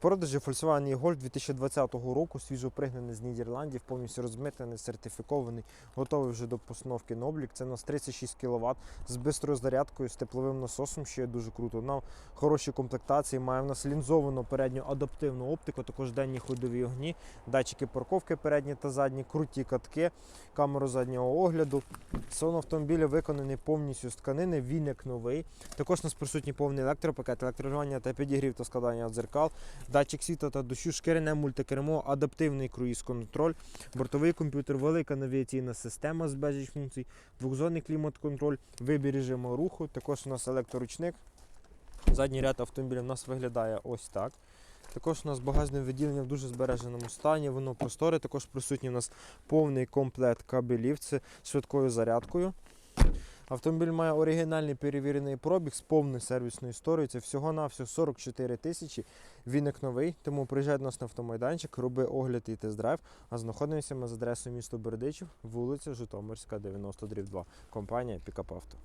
продажі Volkswagen Golf 2020 року, свіжопригнаний з Нідерландів, повністю розмитнений, сертифікований, готовий вже до постановки на облік. Це у нас 36 кВт з бистрою зарядкою, з тепловим насосом, що є дуже круто. На хорошій комплектації має в нас лінзовану передню адаптивну оптику, також денні ходові огні, датчики парковки передні та задні, круті катки, камеру заднього огляду. Салон автомобіля виконаний повністю з тканини, він як новий. Також у нас присутній повний електропакет, електрорегулювання та підігрів та складання дзеркал, датчик світла та дощу, шкіряне мультикермо, адаптивний круїз-контроль, бортовий комп'ютер, велика навігаційна система з безліч функцій, двохзонний клімат-контроль, вибір режиму руху. Також у нас електроручник. Задній ряд автомобіля у нас виглядає ось так. Також у нас багажне відділення в дуже збереженому стані, воно просторе. Також присутній у нас повний комплект кабелів з швидкою зарядкою. Автомобіль має оригінальний перевірений пробіг з повною сервісною історією. Це всього-навсього 44 тисячі. Він як новий, тому приїжджай нас на автомайданчик, роби огляд і тест-драйв. А знаходимося ми з адресою міста Бердичів, вулиця Житомирська, 90 2. Компанія Пікап Авто.